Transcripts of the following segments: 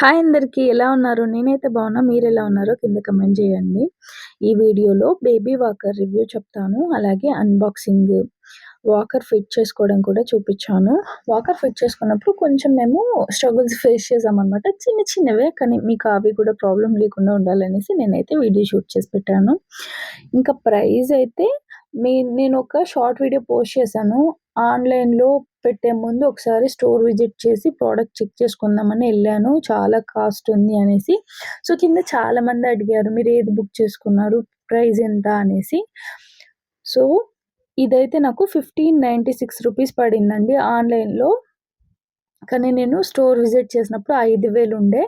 Hi అందరికీ ఎలా ఉన్నారు? నేనైతే బాగున్నా. మీరు ఎలా ఉన్నారో కింద కమెంట్ చేయండి. ఈ వీడియోలో బేబీ వాకర్ రివ్యూ చెప్తాను. అలాగే అన్బాక్సింగ్, వాకర్ ఫిట్ చేసుకోవడం కూడా చూపించాను. వాకర్ ఫిట్ చేసుకున్నప్పుడు కొంచెం మేము స్ట్రగుల్స్ ఫేస్ చేసామన్నమాట చిన్న చిన్నవే కానీ మీకు అవి కూడా ప్రాబ్లమ్ లేకుండా ఉండాలనేసి నేనైతే వీడియో షూట్ చేసి పెట్టాను. ఇంకా ప్రైజ్ అయితే మీ నేను ఒక షార్ట్ వీడియో పోస్ట్ చేశాను. ఆన్‌లైన్‌లో పెట్టే ముందు ఒకసారి స్టోర్ విజిట్ చేసి ప్రోడక్ట్ చెక్ చేసుకుందామని వెళ్ళాను. చాలా కాస్ట్ ఉంది అనేసి. సో, కింద చాలామంది అడిగారు. మీరు ఏది బుక్ చేసుకున్నారు? ప్రైస్ ఎంత అనేసి. సో, ఇదైతే నాకు రూ. పడిందండి ఆన్‌లైన్‌లో. కానీ నేను స్టోర్ విజిట్ చేసినప్పుడు 5000 ఉండే.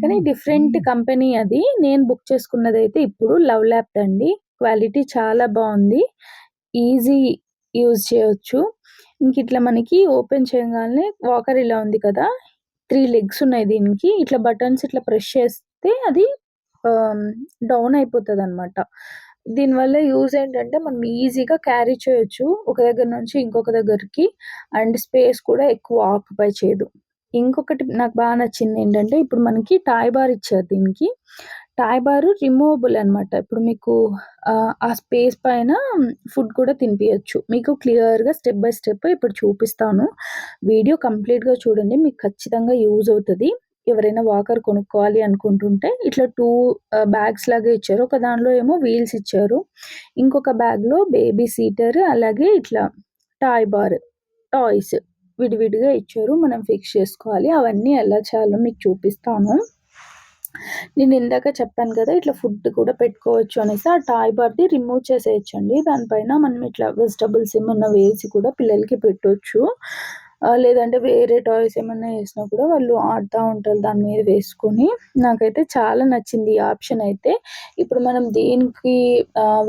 కానీ డిఫరెంట్ కంపెనీ అది. నేను బుక్ చేసుకున్నదైతే ఇప్పుడు లవ్ ల్యాబ్‌దండి. క్వాలిటీ చాలా బావుంది. ఈజీ యూజ్ చేయొచ్చు. ఇంకిట్లా మనకి ఓపెన్ చేయగానే వాకర్ ఇలా ఉంది కదా! త్రీ లెగ్స్ ఉన్నాయి దీనికి. ఇట్లా బటన్స్ ఇట్లా ప్రెస్ చేస్తే అది డౌన్ అయిపోతుంది అనమాట దీనివల్ల యూజ్ ఏంటంటే మనం ఈజీగా క్యారీ చేయొచ్చు. ఒక దగ్గర నుంచి ఇంకొక దగ్గరికి. అండ్ స్పేస్ కూడా ఎక్కువ ఆక్యుపై చేయదు. ఇంకొకటి నాకు బాగా నచ్చింది ఏంటంటే ఇప్పుడు మనకి టాయ్ బార్ ఇచ్చారు దీనికి. టాయ్ బార్ రిమూవబుల్ అనమాట. ఇప్పుడు మీకు ఆ స్పేస్ పైన ఫుడ్ కూడా తినిపించచ్చు మీకు క్లియర్‌గా స్టెప్ బై స్టెప్ ఇప్పుడు చూపిస్తాను. వీడియో కంప్లీట్‌గా చూడండి. మీకు ఖచ్చితంగా యూజ్ అవుతుంది ఎవరైనా వాకర్ కొనుక్కోవాలి అనుకుంటుంటే ఇట్లా టూ బ్యాగ్స్ లాగా ఇచ్చారు. ఒక దానిలో ఏమో వీల్స్ ఇచ్చారు. ఇంకొక బ్యాగ్‌లో బేబీ సీటర్ అలాగే ఇట్లా టాయ్ బార్, టాయ్స్ విడివిడిగా ఇచ్చారు. మనం ఫిక్స్ చేసుకోవాలి. అవన్నీ ఎలా చేయాలో మీకు చూపిస్తాను. నేను ఇందాక చెప్పాను కదా! ఇట్లా ఫుడ్ కూడా పెట్టుకోవచ్చు అనేసి. ఆ టాయ్ బార్‌ది రిమూవ్ చేసేయచ్చండి దానిపైన మనం ఇట్లా వెజిటబుల్స్ ఏమన్నా వేసి కూడా పిల్లలకి పెట్టవచ్చు లేదంటే వేరే టాయ్స్ ఏమన్నా వేసినా కూడా వాళ్ళు ఆడుతూ ఉంటారు దాని మీద వేసుకొని. నాకైతే చాలా నచ్చింది ఈ ఆప్షన్ అయితే. ఇప్పుడు మనం దీనికి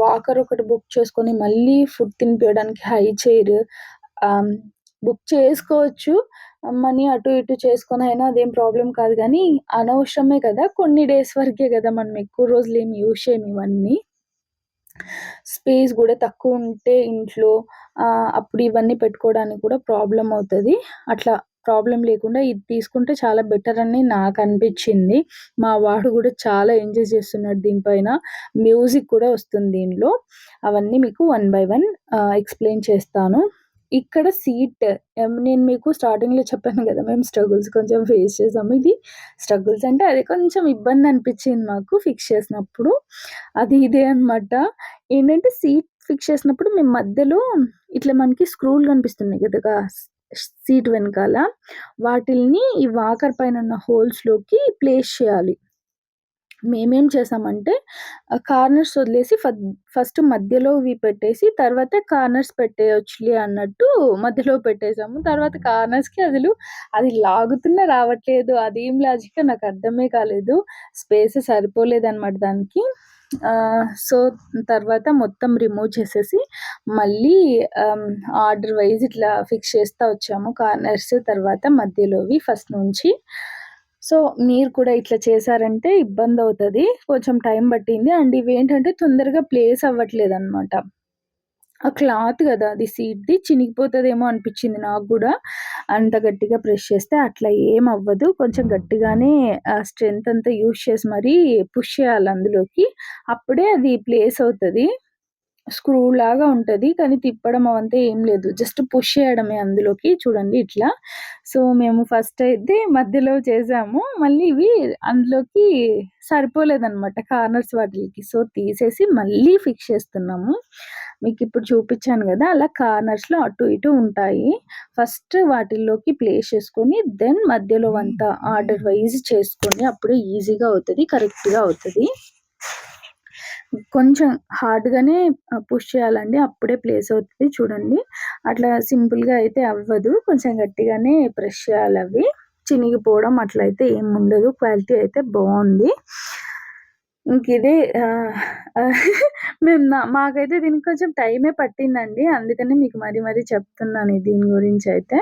వాకర్ ఒకటి బుక్ చేసుకొని మళ్ళీ ఫుడ్ తినిపించడానికి హై చైర్ బుక్ చేసుకోవచ్చు. మనీ అటు ఇటు చేసుకొనైనా అదేం ప్రాబ్లమ్ కాదు కానీ అనవసరమే కదా! కొన్ని డేస్ వరకే కదా! మనం ఎక్కువ రోజులు ఏమి యూజ్ చేయము ఇవన్నీ. స్పేస్ కూడా తక్కువ ఉంటే ఇంట్లో అప్పుడు ఇవన్నీ పెట్టుకోవడానికి కూడా ప్రాబ్లం అవుతుంది అట్లా ప్రాబ్లం లేకుండా ఇది తీసుకుంటే చాలా బెటర్ అని నాకు అనిపించింది మా వాడు కూడా చాలా ఎంజాయ్ చేస్తున్నాడు దీనిపైన. మ్యూజిక్ కూడా వస్తుంది దీనిలో. అవన్నీ మీకు వన్ బై వన్ ఎక్స్‌ప్లెయిన్ చేస్తాను. ఇక్కడ సీట్ నేను మీకు స్టార్టింగ్‌లో చెప్పాను కదా! మేము స్ట్రగుల్స్ కొంచెం ఫేస్ చేసాము. ఇది స్ట్రగుల్స్ అంటే అది కొంచెం ఇబ్బంది అనిపించింది మాకు ఫిక్స్ చేసినప్పుడు. అది ఇదే అనమాట. ఏంటంటే సీట్ ఫిక్స్ చేసినప్పుడు మేము మధ్యలో ఇట్లా మనకి స్క్రూలు కనిపిస్తున్నాయి కదా సీట్ వెనకాల. వాటిల్ని ఈ వాకర్ పైన ఉన్న హోల్స్‌లోకి ప్లేస్ చేయాలి. మేమేం చేసామంటే కార్నర్స్ వదిలేసి ఫస్ట్ ఫస్ట్ మధ్యలోవి పెట్టేసి తర్వాత కార్నర్స్ పెట్టేయొచ్చులే అన్నట్టు మధ్యలో పెట్టేసాము. తర్వాత కార్నర్స్‌కి అసలు అది లాగుతున్నా రావట్లేదు. అదేం లాజిక్ నాకు అర్థమే కాలేదు. స్పేస్ సరిపోలేదన్నమాట దానికి. సో, తర్వాత మొత్తం రిమూవ్ చేసేసి మళ్ళీ ఆర్డర్ వైస్ ఇట్లా ఫిక్స్ చేస్తూ వచ్చాము. కార్నర్స్ తర్వాత మధ్యలోవి ఫస్ట్ నుంచి. సో, మీరు కూడా ఇట్లా చేశారంటే ఇబ్బంది అవుతుంది కొంచెం టైం పట్టింది. అండ్ ఇవేంటంటే తొందరగా ప్లేస్ అవ్వట్లేదు అనమాట ఆ క్లాత్ కదా అది సీట్‌ది చినిగిపోతుందేమో అనిపించింది నాకు కూడా అంత గట్టిగా ప్రెస్ చేస్తే అట్లా ఏం అవ్వదు. కొంచెం గట్టిగానే ఆ స్ట్రెంత్ అంతా యూజ్ చేసి మరీ పుష్ చేయాలి అందులోకి. అప్పుడే అది ప్లేస్ అవుతుంది స్క్రూ లాగా ఉంటుంది కానీ తిప్పడం అవంతా ఏం లేదు. జస్ట్ పుష్ చేయడమే అందులోకి చూడండి ఇట్లా. సో, మేము ఫస్ట్ అయితే మధ్యలో చేసాము. మళ్ళీ ఇవి అందులోకి సరిపోలేదనమాట కార్నర్స్ వాటిలికి. సో, తీసేసి మళ్ళీ ఫిక్స్ చేస్తున్నాము. మీకిప్పుడు చూపిచ్చాను గదా! అలా కార్నర్స్‌లో అటు ఇటు ఉంటాయి. ఫస్ట్ వాటిల్లోకి ప్లేస్ చేసుకొని దెన్ మధ్యలోవంతా ఆర్డర్ వైస్ చేసుకొని అప్పుడే ఈజీగా అవుతది. కరెక్ట్‌గా అవుతది. కొంచెం హార్డ్‌గానే పుష్ చేయాలండి. అప్పుడే ప్లేస్ అవుతుంది చూడండి. అట్లా సింపుల్‌గా అయితే అవ్వదు. కొంచెం గట్టిగానే ప్రెస్ అవి చినిగిపోవడం అట్లయితే ఏముండదు. క్వాలిటీ అయితే బాగుంది ఇంకిదే మేము నా మాకైతే దీనికి కొంచెం టైమే పట్టిందండి. అందుకనే మీకు మరీ మరీ చెప్తున్నాను దీని గురించి అయితే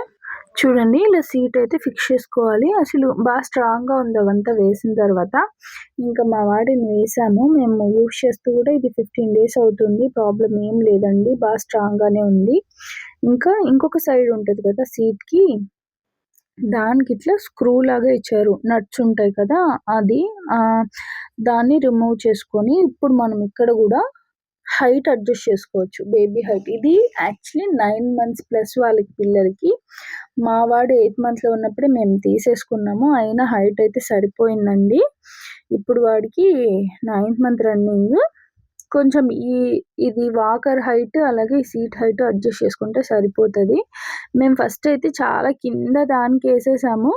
చూడండి ఇలా సీట్ అయితే ఫిక్స్ చేసుకోవాలి. అసలు బాగా స్ట్రాంగ్‌గా ఉంది అవంతా వేసిన తర్వాత. ఇంకా మా వాడిని వేసాము. మేము యూజ్ చేస్తూ కూడా ఇది 15 డేస్ అవుతుంది. ప్రాబ్లం ఏం లేదండి. బాగా స్ట్రాంగ్‌గానే ఉంది. ఇంకా ఇంకొక సైడ్ ఉంటుంది కదా! సీట్‌కి దానికి ఇట్లా స్క్రూ లాగా ఇచ్చారు నట్స్ ఉంటాయి కదా అది దాన్ని రిమూవ్ చేసుకొని ఇప్పుడు మనం ఇక్కడ కూడా హైట్ అడ్జస్ట్ చేసుకోవచ్చు బేబీ హైట్. ఇది యాక్చువల్లీ నైన్ మంత్స్ ప్లస్ వాళ్ళకి పిల్లలకి. మా వాడు ఎయిట్ మంత్స్లో ఉన్నప్పుడే మేము తీసేసుకున్నాము అయినా హైట్ అయితే సరిపోయిందండి. ఇప్పుడు వాడికి నైన్త్ మంత్ రన్నింగ్. కొంచెం ఈ ఇది వాకర్ హైట్ అలాగే సీట్ హైట్ అడ్జస్ట్ చేసుకుంటే సరిపోతుంది. మేము ఫస్ట్ అయితే చాలా కింద దానికి వేసేసాము.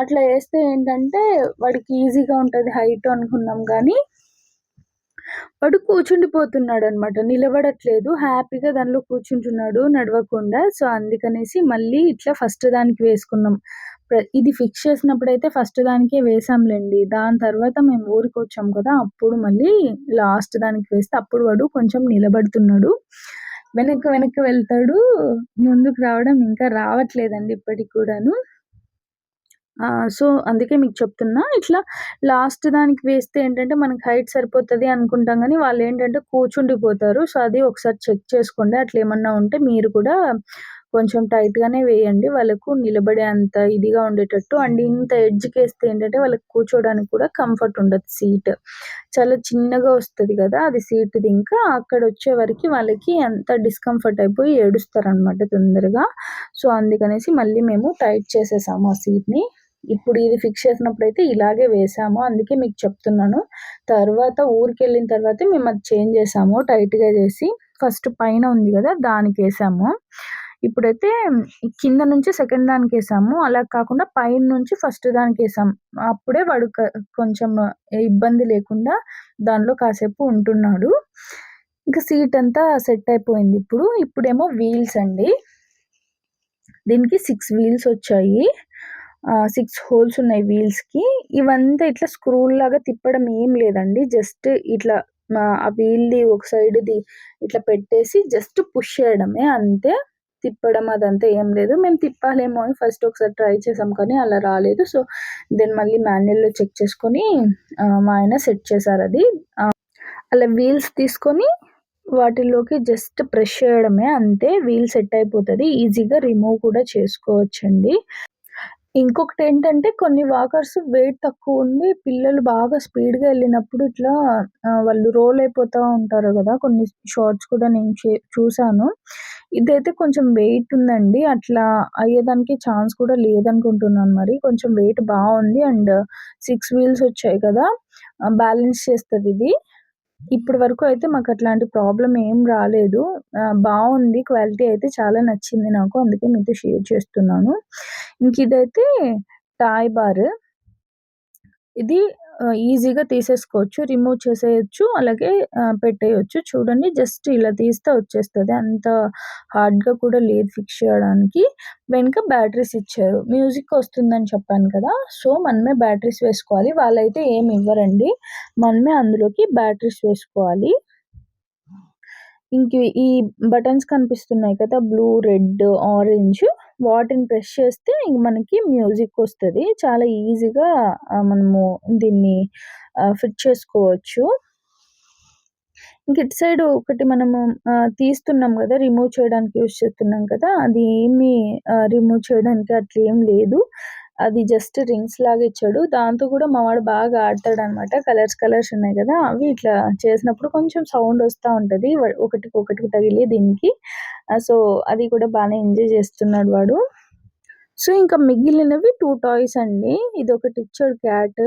అట్లా వేస్తే ఏంటంటే వాడికి ఈజీగా ఉంటుంది హైట్ అనుకున్నాం కానీ వాడు కూర్చుండిపోతున్నాడు అనమాట నిలబడట్లేదు. హ్యాపీగా దానిలో కూర్చుంటున్నాడు నడవకుండా. సో అందుకనేసి మళ్ళీ ఇట్లా ఫస్ట్ దానికి వేసుకున్నాం. ఇది ఫిక్స్ చేసినప్పుడు అయితే ఫస్ట్ దానికే వేసాంలేండి. దాని తర్వాత మేము ఊరికి వచ్చాం కదా అప్పుడు మళ్ళీ లాస్ట్ దానికి వేస్తే అప్పుడు వాడు కొంచెం నిలబడుతున్నాడు. వెనక్కి వెనక్కి వెళ్తాడు. ముందుకు రావడం ఇంకా రావట్లేదండి ఇప్పటికి కూడాను. సో అందుకే మీకు చెప్తున్నా. ఇట్లా లాస్ట్ దానికి వేస్తే ఏంటంటే మనకి హైట్ సరిపోతుంది అనుకుంటాం కానీ వాళ్ళు ఏంటంటే కూర్చుండిపోతారు. సో అది ఒకసారి చెక్ చేసుకోండి. అట్లా ఏమన్నా ఉంటే మీరు కూడా కొంచెం టైట్గానే వేయండి. వాళ్ళకు నిలబడే అంత ఇదిగా ఉండేటట్టు. అండ్ ఇంత ఎడ్జ్కి వేస్తే ఏంటంటే వాళ్ళకి కూర్చోడానికి కూడా కంఫర్ట్ ఉండదు సీట్ చాలా చిన్నగా వస్తుంది కదా అది సీట్ది ఇంకా అక్కడ వచ్చే వరకు వాళ్ళకి అంత డిస్కంఫర్ట్ అయిపోయి ఏడుస్తారు అనమాట తొందరగా. సో అందుకనేసి మళ్ళీ మేము టైట్ చేసేసాము ఆ సీట్ని ఇప్పుడు ఇది ఫిక్స్ చేసినప్పుడు అయితే ఇలాగే వేసాము. అందుకే మీకు చెప్తున్నాను. తర్వాత ఊరికి వెళ్ళిన తర్వాత మేము అది చేంజ్ చేసాము. టైట్గా చేసి ఫస్ట్ పైన ఉంది కదా దానికి వేసాము. ఇప్పుడైతే కింద నుంచి సెకండ్ దానికి వేసాము. అలా కాకుండా పైన నుంచి ఫస్ట్ దానికి వేసాం అప్పుడే వాడు కొంచెం ఇబ్బంది లేకుండా దానిలో కాసేపు ఉంటున్నాడు. ఇంకా సీట్ అంతా సెట్ అయిపోయింది ఇప్పుడు. ఇప్పుడేమో వీల్స్ అండి. దీనికి సిక్స్ వీల్స్ వచ్చాయి. సిక్స్ హోల్స్ ఉన్నాయి వీల్స్కి ఇవంతా ఇట్లా లాగా తిప్పడం ఏం లేదండి. జస్ట్ ఇట్లా ఆ వీల్ది ఒక సైడ్ది ఇట్లా పెట్టేసి జస్ట్ పుష్ చేయడమే అంతే. తిప్పడం అదంతా ఏం లేదు. మేము తిప్పాలేమో అని ఫస్ట్ ఒకసారి ట్రై చేసాం కానీ అలా రాలేదు. సో దెన్ మళ్ళీ మాన్యువల్లో చెక్ చేసుకొని మా ఆయన సెట్ చేశారు అది. అలా వీల్స్ తీసుకొని వాటిలోకి జస్ట్ ప్రెష్ చేయడమే అంతే. వీల్ సెట్ అయిపోతుంది. ఈజీగా రిమూవ్ కూడా చేసుకోవచ్చండి. ఇంకొకటి ఏంటంటే కొన్ని వాకర్స్ వెయిట్ తక్కువ ఉండి పిల్లలు బాగా స్పీడ్‌గా వెళ్ళినప్పుడు ఇట్లా వాళ్ళు రోల్ అయిపోతూ ఉంటారు కదా కొన్ని షార్ట్స్ కూడా నేను చూసాను. ఇదైతే కొంచెం వెయిట్ ఉందండి. అట్లా అయ్యేదానికి ఛాన్స్ కూడా లేదనుకుంటున్నాను మరి. కొంచెం వెయిట్ బాగుంది అండ్ సిక్స్ వీల్స్ వచ్చాయి కదా! బ్యాలెన్స్ చేస్తుంది ఇది ఇప్పటి వరకు అయితే మాకు అట్లాంటి ప్రాబ్లం ఏం రాలేదు. బాగుంది క్వాలిటీ అయితే చాలా నచ్చింది నాకు. అందుకే మీతో షేర్ చేస్తున్నాను. ఇంక ఇదైతే టాయ్ బార్. ఇది ఈజీగా తీసేసుకోవచ్చు. రిమూవ్ చేసేయొచ్చు. అలాగే పెట్టేయొచ్చు. చూడండి జస్ట్ ఇలా తీస్తే వచ్చేస్తుంది అంత హార్డ్‌గా కూడా లేదు ఫిక్స్ చేయడానికి. వెనుక బ్యాటరీస్ ఇచ్చారు. మ్యూజిక్ వస్తుందని చెప్పాను కదా! సో, మనమే బ్యాటరీస్ వేసుకోవాలి. వాళ్ళైతే ఏమి ఇవ్వరండి. మనమే అందులోకి బ్యాటరీస్ వేసుకోవాలి. ఇంక ఈ బటన్స్ కనిపిస్తున్నాయి కదా! బ్లూ, రెడ్, ఆరెంజ్ వాటిని ప్రెస్ చేస్తే ఇంక మనకి మ్యూజిక్ వస్తుంది. చాలా ఈజీగా మనము దీన్ని ఫిట్ చేసుకోవచ్చు. ఇంక ఇటు సైడ్ ఒకటి మనము తీస్తున్నాం కదా రిమూవ్ చేయడానికి యూస్ చేస్తున్నాం కదా అది ఏమి రిమూవ్ చేయడానికి అట్లా ఏం లేదు. అది జస్ట్ రింగ్స్ లాగా ఇచ్చాడు. దాంతో కూడా మా వాడు బాగా ఆడతాడు అనమాట కలర్స్ కలర్స్ ఉన్నాయి కదా అవి ఇట్లా చేసినప్పుడు కొంచెం సౌండ్ వస్తూ ఉంటుంది. ఒకటికి ఒకటికి తగిలి దీనికి. సో అది కూడా బాగానే ఎంజాయ్ చేస్తున్నాడు వాడు. సో ఇంకా మిగిలినవి టూ టాయ్స్ అండి. ఇది ఒకటి ఇచ్చాడు క్యాట్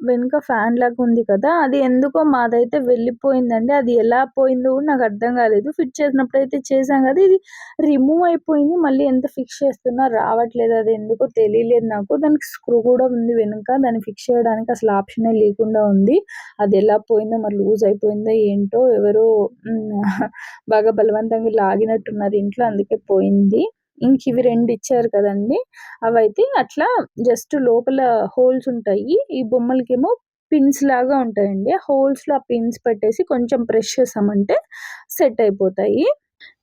వెనుక ఫ్యాన్ లాగా ఉంది కదా అది ఎందుకో మాదైతే వెళ్ళిపోయిందండి. అది ఎలా పోయిందో కూడా నాకు అర్థం కాలేదు. ఫిట్ చేసినప్పుడు అయితే చేసాం కదా ఇది రిమూవ్ అయిపోయింది. మళ్ళీ ఎంత ఫిక్స్ చేస్తున్నా రావట్లేదు. అది ఎందుకో తెలియలేదు నాకు. దానికి స్క్రూ కూడా ఉంది వెనుక. దాన్ని ఫిక్స్ చేయడానికి అసలు ఆప్షనే లేకుండా ఉంది. అది ఎలా పోయిందో మరి లూజ్ అయిపోయిందో ఏంటో ఎవరో బాగా బలవంతంగా లాగినట్టున్నారు ఇంట్లో. అందుకే పోయింది. ఇంక ఇవి రెండు ఇచ్చారు కదండి. అవైతే అట్లా జస్ట్ లోపల హోల్స్ ఉంటాయి. ఈ బొమ్మలకేమో పిన్స్ లాగా ఉంటాయండి. ఆ హోల్స్లో ఆ పిన్స్ పెట్టేసి కొంచెం ప్రెష్ చేసామంటే సెట్ అయిపోతాయి.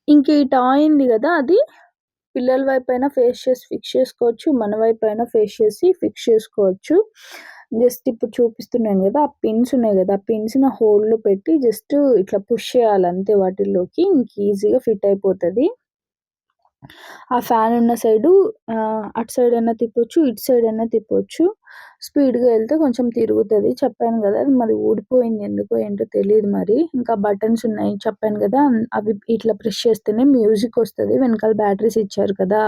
ఇంక ఈ టాయ్ ఉంది కదా అది. పిల్లల వైపు అయినా ఫేస్ చేసి ఫిక్స్ చేసుకోవచ్చు. మన వైపు అయినా ఫేస్ చేసి ఫిక్స్ చేసుకోవచ్చు. జస్ట్ ఇప్పుడు చూపిస్తున్నాను కదా ఆ పిన్స్ ఉన్నాయి కదా ఆ పిన్స్ హోల్లో పెట్టి జస్ట్ ఇట్లా పుష్ చేయాలి అంతే వాటిల్లోకి. ఇంక ఈజీగా ఫిట్ అయిపోతుంది. ఆ ఫ్యాన్ ఉన్న సైడు అటు సైడ్ అయినా తిప్పొచ్చు ఇటు సైడ్ అయినా తిప్పొచ్చు. స్పీడ్గా వెళ్తే కొంచెం తిరుగుతుంది. చెప్పాను కదా అది మరి ఊడిపోయింది ఎందుకో ఏంటో తెలియదు మరి. ఇంకా బటన్స్ ఉన్నాయి. చెప్పాను కదా అవి ఇట్లా ప్రెస్ చేస్తేనే మ్యూజిక్ వస్తుంది. వెనకాల బ్యాటరీస్ ఇచ్చారు కదా.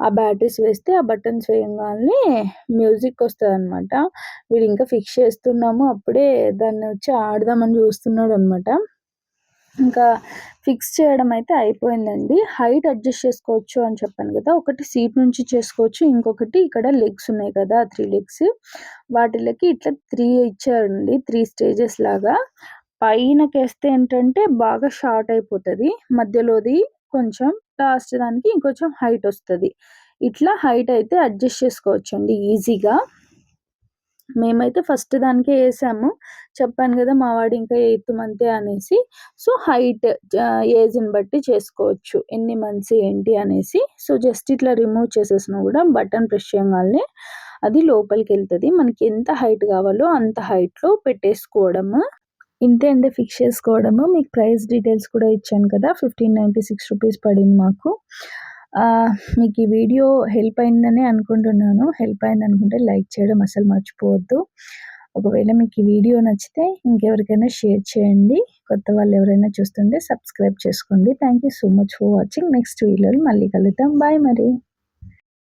ఆ బ్యాటరీస్ వేస్తే ఆ బటన్స్ వేయగానే మ్యూజిక్ వస్తుంది అనమాట వీడు ఇంకా ఫిక్స్ చేస్తున్నాము. అప్పుడే దాన్ని వచ్చి ఆడదామని చూస్తున్నాడు అనమాట ఇంకా ఫిక్స్ చేయడం అయితే అయిపోయిందండి. హైట్ అడ్జస్ట్ చేసుకోవచ్చు అని చెప్పాను కదా ఒకటి సీట్ నుంచి చేసుకోవచ్చు ఇంకొకటి ఇక్కడ లెగ్స్ ఉన్నాయి కదా త్రీ లెగ్స్. వాటిలకి ఇట్లా త్రీ ఇచ్చారండి త్రీ స్టేజెస్ లాగా. పైనకేస్తే ఏంటంటే బాగా షార్ట్ అయిపోతుంది మధ్యలోది కొంచెం లాస్ట్ దానికి ఇంకొంచెం హైట్ వస్తుంది. ఇట్లా హైట్ అయితే అడ్జస్ట్ చేసుకోవచ్చు అండి ఈజీగా. మేమైతే ఫస్ట్ దానికే వేసాము చెప్పాను కదా మా వాడు ఇంకా ఎయిత్ మంతే అనేసి. సో హైట్ ఏజ్ని బట్టి చేసుకోవచ్చు. ఎన్ని మంత్స్ ఏంటి అనేసి. సో జస్ట్ ఇట్లా రిమూవ్ చేసేసినా కూడా బటన్ ప్రెస్ చేయగానే అది లోపలికి వెళ్తుంది. మనకి ఎంత హైట్ కావాలో అంత హైట్లో పెట్టేసుకోవడము. ఇంతే అండి ఫిక్స్ చేసుకోవడము. మీకు ప్రైస్ డీటెయిల్స్ కూడా ఇచ్చాను కదా. ఫిఫ్టీన్ నైంటీ సిక్స్ రూపీస్ పడింది మాకు. మీకు ఈ వీడియో హెల్ప్ అయిందని అనుకుంటున్నాను. హెల్ప్ అయింది అనుకుంటే లైక్ చేయడం అసలు మర్చిపోవద్దు. ఒకవేళ మీకు ఈ వీడియో నచ్చితే ఇంకెవరికైనా షేర్ చేయండి. కొత్త వాళ్ళు ఎవరైనా చూస్తుంటే సబ్స్క్రైబ్ చేసుకోండి. Thank you so much for watching next వీడియోలో మళ్ళీ కలుద్దాం. బాయ్ మరి.